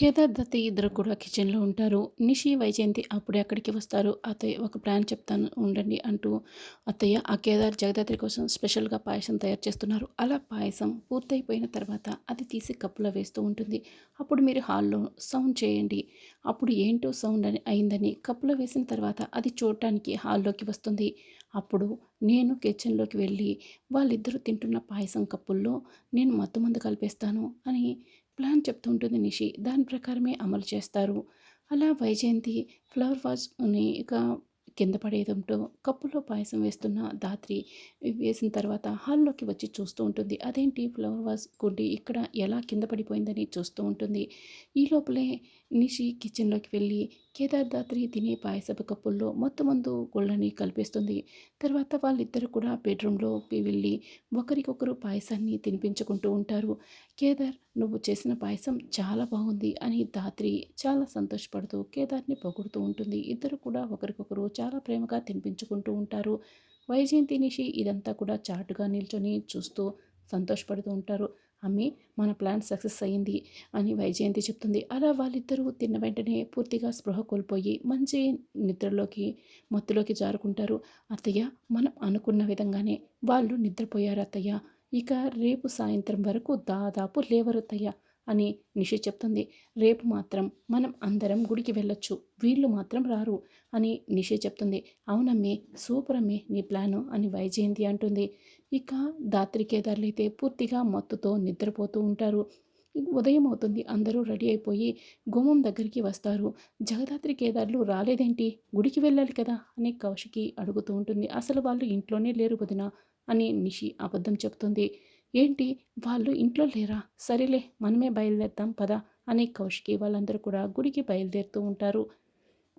కేదార్ దత్త ఇద్దరు కూడా కిచెన్లో ఉంటారు. నిషి వైజయంతి అప్పుడే అక్కడికి వస్తారు. అత్తయ్య ఒక ప్లాన్ చెప్తాను ఉండండి అంటూ అత్తయ్య ఆ కేదార్ జగదాత్రి కోసం స్పెషల్గా పాయసం తయారు చేస్తున్నారు. అలా పాయసం పూర్తయిపోయిన తర్వాత అది తీసి కప్పులో వేస్తూ ఉంటుంది. అప్పుడు మీరు హాల్లో సౌండ్ చేయండి. అప్పుడు ఏంటో సౌండ్ అని అయిందని కప్పులో వేసిన తర్వాత అది చూడటానికి హాల్లోకి వస్తుంది. అప్పుడు నేను కిచెన్లోకి వెళ్ళి వాళ్ళిద్దరూ తింటున్న పాయసం కప్పుల్లో నేను మత్తు మందు కలిపేస్తాను అని ప్లాన్ చెప్తూ ఉంటుంది నిషి. దాని ప్రకారమే అమలు చేస్తారు. అలా వైజయంతి ఫ్లవర్ వాజ్ని ఇక కింద పడేయడంతో కప్పులో పాయసం వేస్తున్న దాత్రి వేసిన తర్వాత హాల్లోకి వచ్చి చూస్తూ ఉంటుంది. అదేంటి ఫ్లవర్ వాజ్ కుండి ఇక్కడ ఎలా కింద పడిపోయిందని చూస్తూ ఉంటుంది. ఈ లోపలే నిషి కిచెన్లోకి వెళ్ళి కేదార్ దాత్రి తినే పాయసపు కప్పుల్లో మొత్తం మందు గుళ్ళని కలిపేస్తుంది. తర్వాత వాళ్ళిద్దరు కూడా బెడ్రూమ్లోకి వెళ్ళి ఒకరికొకరు పాయసాన్ని తినిపించుకుంటూ ఉంటారు. కేదార్ నువ్వు చేసిన పాయసం చాలా బాగుంది అని దాత్రి చాలా సంతోషపడుతూ కేదార్ని పొగుడుతూ ఉంటుంది. ఇద్దరు కూడా ఒకరికొకరు చాలా ప్రేమగా తినిపించుకుంటూ ఉంటారు. వైజయంతి నిషి ఇదంతా కూడా చాటుగా నిల్చొని చూస్తూ సంతోషపడుతూ ఉంటారు. అమ్మి మన ప్లాన్ సక్సెస్ అయ్యింది అని వైజయంతి చెప్తుంది. అలా వాళ్ళిద్దరూ తిన్న వెంటనే పూర్తిగా స్పృహ కోల్పోయి మంచి నిద్రలోకి మత్తులోకి జారుకుంటారు. అత్తయ్య మనం అనుకున్న విధంగానే వాళ్ళు నిద్రపోయారు అత్తయ్య ఇక రేపు సాయంత్రం వరకు దాదాపు లేవరు అత్తయ్య అని నిషి చెప్తుంది. రేపు మాత్రం మనం అందరం గుడికి వెళ్ళొచ్చు. వీళ్ళు మాత్రం రారు అని నిషి చెప్తుంది. అవునమ్మి సూపర్ అమ్మి నీ ప్లాను అని వైజయంతి అంటుంది. ఇక దాత్రి కేదార్లైతే పూర్తిగా మత్తుతో నిద్రపోతూ ఉంటారు. ఉదయం అవుతుంది. అందరూ రెడీ అయిపోయి గుమ్మం దగ్గరికి వస్తారు. జగదాత్రి కేదార్లు రాలేదేంటి? గుడికి వెళ్ళాలి కదా అని కౌశికి అడుగుతూ ఉంటుంది. అసలు వాళ్ళు ఇంట్లోనే లేరు వదిన అని నిషి అబద్ధం చెప్తుంది. ఏంటి? వాళ్ళు ఇంట్లో లేరా? సరేలే మనమే బయలుదేరుతాం పద అని కౌశికి వాళ్ళందరూ కూడా గుడికి బయలుదేరుతూ ఉంటారు.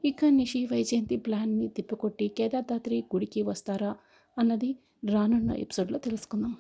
ఇక నిషి వైజయంతి ప్లాన్ని తిప్పికొట్టి కేదార్దాత్రి గుడికి వస్తారా అన్నది రానున్న ఎపిసోడ్లో తెలుసుకుందాం.